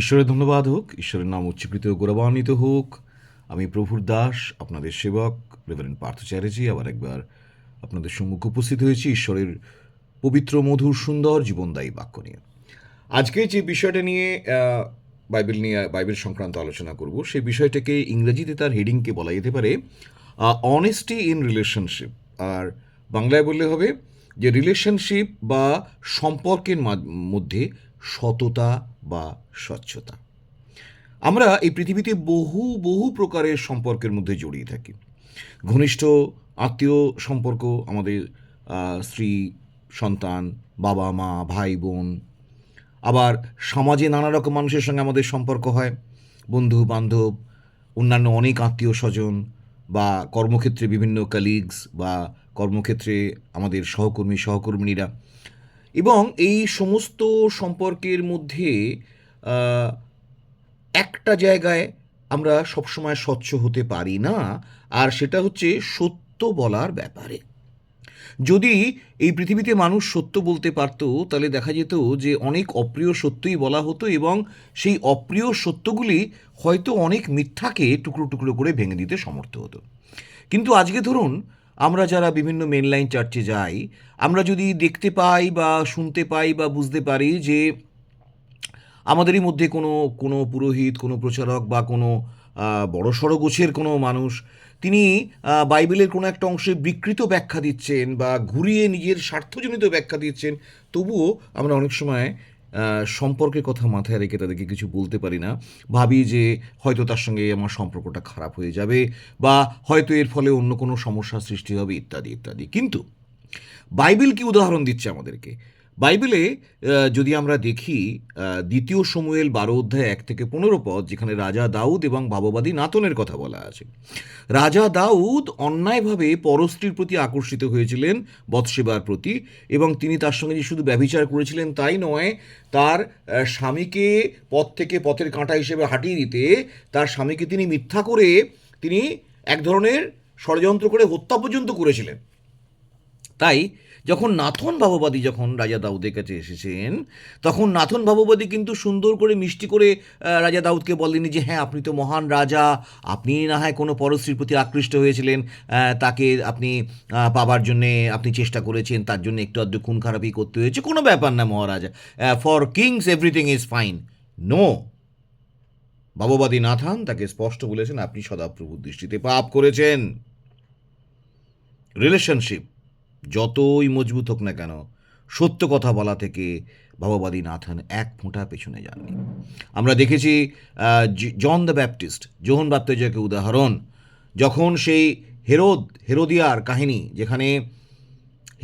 ঈশ্বরের ধন্যবাদ হোক, ঈশ্বরের নাম উচ্চকৃত গৌরবান্বিত হোক। আমি প্রভুর দাস, আপনাদের সেবক রেভারেন্ট পার্থ চ্যাটার্জি, আবার একবার আপনাদের সম্মুখে উপস্থিত হয়েছি ঈশ্বরের পবিত্র, মধুর, সুন্দর জীবনদায়ী বাক্য নিয়ে। আজকে যে বিষয়টা নিয়ে বাইবেল নিয়ে, বাইবেল সংক্রান্ত আলোচনা করব, সেই বিষয়টাকে ইংরেজিতে তার হেডিংকে বলা যেতে পারে অনেস্টি ইন রিলেশনশিপ আর বাংলায় বললে হবে যে রিলেশনশিপ বা সম্পর্কের মধ্যে সততা বা স্বচ্ছতা। আমরা এই পৃথিবীতে বহু বহু প্রকারের সম্পর্কের মধ্যে জড়িয়ে থাকি। ঘনিষ্ঠ আত্মীয় সম্পর্ক আমাদের স্ত্রী, সন্তান, বাবা, মা, ভাই, বোন। আবার সমাজে নানা রকম মানুষের সঙ্গে আমাদের সম্পর্ক হয়। বন্ধু, বান্ধব, অন্যান্য অনেক আত্মীয় স্বজন বা কর্মক্ষেত্রে বিভিন্ন কালিগস বা কর্মক্ষেত্রে আমাদের সহকর্মী, সহকর্মিনীরা। এবং এই সমস্ত সম্পর্কের মধ্যে একটা জায়গায় আমরা সবসময় স্বচ্ছ হতে পারি না, আর সেটা হচ্ছে সত্য বলার ব্যাপারে। যদি এই পৃথিবীতে মানুষ সত্য বলতে পারতো, তাহলে দেখা যেত যে অনেক অপ্রিয় সত্যই বলা হতো এবং সেই অপ্রিয় সত্যগুলি হয়তো অনেক মিথ্যাকে টুকরো টুকরো করে ভেঙে দিতে সমর্থ হতো। কিন্তু আজকে ধরুন আমরা যারা বিভিন্ন মেনলাইন চার্চে যাই, আমরা যদি দেখতে পাই বা শুনতে পাই বা বুঝতে পারি যে আমাদেরই মধ্যে কোনো কোনো পুরোহিত, কোনো প্রচারক বা কোনো বড়সড় গোছের কোনো মানুষ, তিনি বাইবেলের কোনো একটা অংশে বিকৃত ব্যাখ্যা দিচ্ছেন বা ঘুরিয়ে নিজের স্বার্থজনিত ব্যাখ্যা দিচ্ছেন, তবুও আমরা অনেক সময় সম্পর্কের কথা মাথায় রেখে তাদেরকে কিছু বলতে পারি না। ভাবি যে হয়তো তার সঙ্গে আমার সম্পর্কটা খারাপ হয়ে যাবে বা হয়তো এর ফলে অন্য কোনো সমস্যার সৃষ্টি হবে, ইত্যাদি ইত্যাদি। কিন্তু বাইবেল কি উদাহরণ দিচ্ছে আমাদেরকে? বাইবেলে যদি আমরা দেখি দ্বিতীয় সমুয়েল বারো অধ্যায় এক থেকে পনেরো পদ, যেখানে রাজা দাউদ এবং ভাববাদী নাতনের কথা বলা আছে। রাজা দাউদ অন্যায়ভাবে পরস্ত্রীর প্রতি আকর্ষিত হয়েছিলেন, বৎসেবার প্রতি, এবং তিনি তার সঙ্গে যে শুধু ব্যভিচার করেছিলেন তাই নয়, তার স্বামীকে পথ থেকে পথের কাঁটা হিসেবে হাঁটিয়ে দিতে, তার স্বামীকে তিনি মিথ্যা করে তিনি এক ধরনের ষড়যন্ত্র করে হত্যা পর্যন্ত করেছিলেন। তাই যখন নাথন ভাববাদী যখন রাজা দাউদের কাছে এসেছেন, তখন নাথন ভাববাদী কিন্তু সুন্দর করে মিষ্টি করে রাজা দাউদকে বলেনি যে হ্যাঁ আপনি তো মহান রাজা, আপনি না হয় কোনো পরশ্রীর প্রতি আকৃষ্ট হয়েছিলেন তাকে আপনি পাবার জন্যে আপনি চেষ্টা করেছেন, তার জন্য একটু আধটু খুন খারাপই করতে হয়েছে। কোনো ব্যাপার না maharaja for kings everything is fine no ভাববাদী নাথান তাকে স্পষ্ট বলেছেন, আপনি সদাপ্রভুর দৃষ্টিতে পাপ করেছেন। রিলেশনশিপ যতই মজবুত হোক না কেন, সত্য কথা বলা থেকে ভাববাদী নাথান এক ফোঁটা পেছনে যাননি। আমরা দেখেছি জন দ্য ব্যাপটিস্ট জোহন বাপ্তেজয়কে উদাহরণ, যখন সেই হেরোদ, হেরোদিয়ার কাহিনী, যেখানে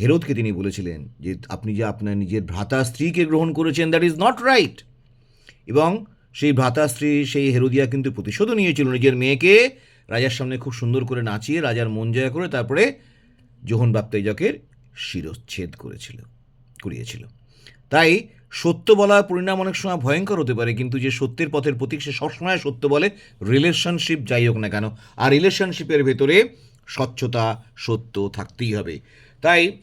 হেরোদকে তিনি বলেছিলেন যে, আপনি যে আপনার নিজের ভ্রাতা স্ত্রীকে গ্রহণ করেছেন দ্যাট ইজ নট রাইট এবং সেই ভ্রাতা স্ত্রী, সেই হেরোদিয়া কিন্তু প্রতিশোধও নিয়েছিল নিজের মেয়েকে, রাজার সামনে খুব সুন্দর করে নাচিয়ে, রাজার মন জয় করে তারপরে যোহন বাপ্তাইজকের শিরচ্ছেদ করেছিল করিয়েছিল তাই সত্য বলার পরিণাম অনেক সময় ভয়ঙ্কর হতে পারে, কিন্তু যে সত্যের পথের প্রতীক সে সবসময় সত্য বলে। রিলেশনশিপ যাই হোক না কেন, আর রিলেশনশিপের ভেতরে স্বচ্ছতা, সত্য থাকতেই হবে। তাই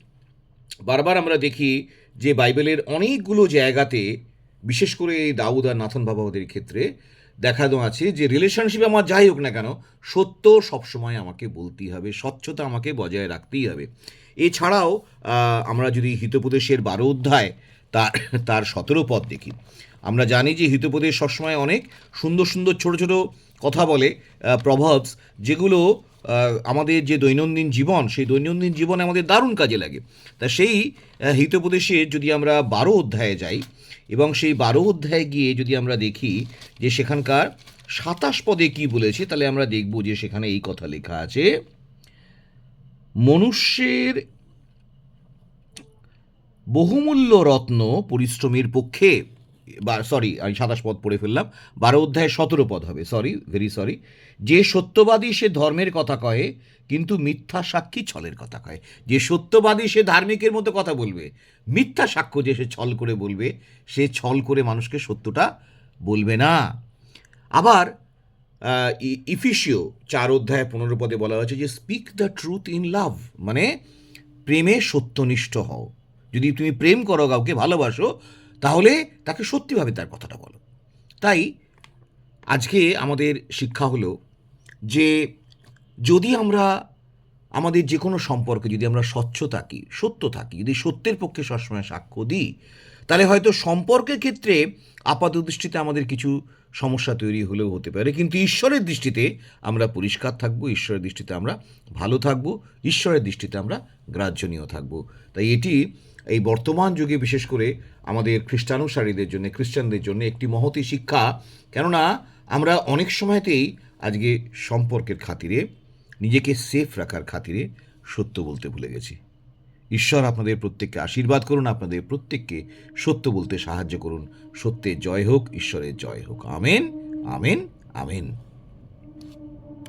বারবার আমরা দেখি যে বাইবেলের অনেকগুলো জায়গাতে, বিশেষ করে এই দাউদ আর নাথন বাবাদের ক্ষেত্রে দেখানো আছে যে রিলেশনশিপ আমার যাই হোক না কেন, সত্য সবসময় আমাকে বলতেই হবে, স্বচ্ছতা আমাকে বজায় রাখতেই হবে। এছাড়াও আমরা যদি হিতোপদেশের বারো অধ্যায় তার তার সতেরো পদ দেখি আমরা জানি যে হিতোপদেশ সবসময় অনেক সুন্দর সুন্দর ছোট ছোট কথা বলে প্রভাবস, যেগুলো আমাদের যে দৈনন্দিন জীবন, সেই দৈনন্দিন জীবনে আমাদের দারুণ কাজে লাগে। তা সেই হিতোপদেশে যদি আমরা বারো অধ্যায়ে যাই এবং সেই বারো অধ্যায়ে গিয়ে যদি আমরা দেখি যে সেখানকার সাতাশ পদে কি বলেছে, তাহলে আমরা দেখব যে সেখানে এই কথা লেখা আছে, মনুষ্যের বহুমূল্য রত্ন পরিশ্রমের পক্ষে বা সরি আমি সাতাশ পদ পড়ে ফেললাম। বারো অধ্যায় সতেরো পদ হবে সরি ভেরি সরি যে সত্যবাদী সে ধর্মের কথা কয়ে, কিন্তু মিথ্যা সাক্ষী ছলের কথা কয়। যে সত্যবাদী সে ধার্মিকের মতো কথা বলবে, মিথ্যা সাক্ষ্য যে সে ছল করে বলবে, সে ছল করে মানুষকে সত্যটা বলবে না। আবার ইফিসিও চার অধ্যায় পনেরো পদে বলা হয়েছে যে speak the truth in love মানে প্রেমে সত্যনিষ্ঠ হও। যদি তুমি প্রেম করো কাউকে, ভালোবাসো তাহলে তাকে সত্যিভাবে তার কথাটা বলো। তাই আজকে আমাদের শিক্ষা হলো যে যদি আমরা আমাদের যে কোনো সম্পর্কে যদি আমরা স্বচ্ছ থাকি, সত্য থাকি, যদি সত্যের পক্ষে সবসময় সাক্ষ্য দিই, তাহলে হয়তো সম্পর্কের ক্ষেত্রে আপাত দৃষ্টিতে আমাদের কিছু সমস্যা তৈরি হলেও হতে পারে। কিন্তু ঈশ্বরের দৃষ্টিতে আমরা পরিষ্কার থাকব, ঈশ্বরের দৃষ্টিতে আমরা ভালো থাকব, ঈশ্বরের দৃষ্টিতে আমরা গ্রাহ্যনীয় থাকব। তাই এটি এই বর্তমান যুগে বিশেষ করে আমাদের খ্রিস্টানুসারীদের জন্য, খ্রিস্টানদের জন্য একটি মহতি শিক্ষা। কেননা আমরা অনেক সময়তেই আজকে সম্পর্কের খাতিরে, নিজেকে সেফ রাখার খাতিরে সত্য বলতে ভুলে গেছি। ঈশ্বর আপনাদের প্রত্যেককে আশীর্বাদ করুন, আপনাদের প্রত্যেককে সত্য বলতে সাহায্য করুন। সত্যের জয় হোক, ঈশ্বরের জয় হোক। Amen amen amen.